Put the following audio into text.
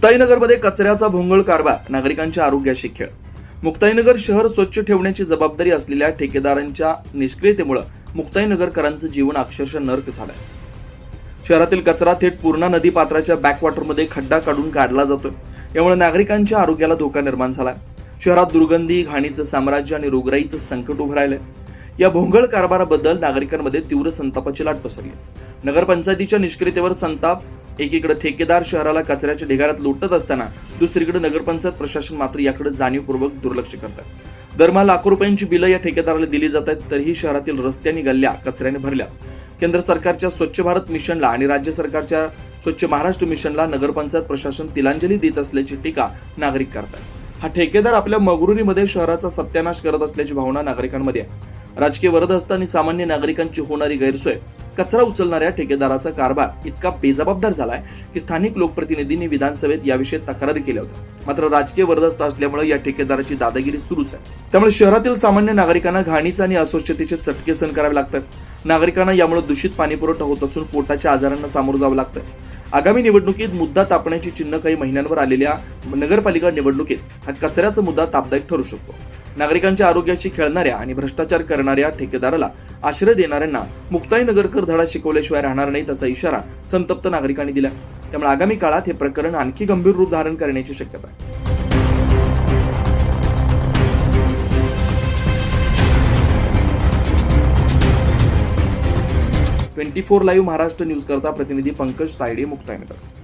मुक्ताईनगरमध्ये कचऱ्याचा भोंगळ कारभार नागरिकांच्या आरोग्याशी खेळ. मुक्ताईनगर शहर स्वच्छ ठेवण्याची जबाबदारी असलेल्या ठेकेदारांच्या निष्क्रियतेमुळे मुक्ताईनगरकरांचं जीवन अक्षरशः नर्क झालंय. शहरातील कचरा थेट पूर्णा नदी पात्राच्या बॅकवॉटरमध्ये खड्डा काढून काढला जातोय. यामुळे नागरिकांच्या आरोग्याला धोका निर्माण झालाय. शहरात दुर्गंधी घाणीचं साम्राज्य आणि रोगराईचं संकट उभं राहिलंय. या भोंगळ कारभाराबद्दल नागरिकांमध्ये तीव्र संतापाची लाट पसरली नगरपंचायतीच्या निष्क्रियतेवर संताप एकीकडे ठेकेदार शहराला कचऱ्याच्या ढिगाऱ्यात लोटत असताना दुसरीकडे नगरपंचायत प्रशासन मात्र याकडे जाणीवपूर्वक दुर्लक्ष करतात दरमहा लाखो रुपयांची बिलं या ठेकेदाराला दिली जात आहेत तरीही शहरातील रस्त्यांनी गल्ल्या कचऱ्याने भरल्या. केंद्र सरकारच्या स्वच्छ भारत मिशनला आणि राज्य सरकारच्या स्वच्छ महाराष्ट्र मिशनला नगरपंचायत प्रशासन तिलांजली देत असल्याची टीका नागरिक करतात. हा ठेकेदार आपल्या मगरुरीमध्ये शहराचा सत्यानाश करत असल्याची भावना नागरिकांमध्ये आहे. राजकीय वरदहस्त आणि सामान्य नागरिकांची होणारी गैरसोय कचरा उचलणाऱ्या ठेकेदाराचा कारभार इतका बेजबाबदार झालाय की स्थानिक लोकप्रतिनिधींनी विधानसभेत याविषयी तक्रारी केल्या होत्या. मात्र राजकीय वरदस्त असल्यामुळे या ठेकेदाराची दादागिरी सुरूच आहे. त्यामुळे शहरातील सामान्य नागरिकांना घाणीचा आणि अस्वच्छतेचे चटके सहन करावे लागतात. नागरिकांना यामुळे दूषित पाणी पुरवठा होत असून पोटाच्या आजारांना सामोरं जावं लागतं आगामी निवडणुकीत मुद्दा तापण्याची चिन्ह काही महिन्यांवर आलेल्या नगरपालिका निवडणुकीत हा कचऱ्याचा मुद्दा तापदायक ठरू शकतो. नागरिकांच्या आरोग्याशी खेळणाऱ्या आणि भ्रष्टाचार करणाऱ्या ठेकेदाराला आश्रय देणाऱ्यांना मुक्ताई नगरकर धडा शिकवल्याशिवाय राहणार नाहीत असा इशारा संतप्त नागरिकांनी दिला. त्यामुळे आगामी काळात हे प्रकरण आणखी गंभीर रूप धारण करण्याची शक्यता आहे. Twenty four live Maharashtra news करता प्रतिनिधी पंकज तायडे मुक्ताईनगर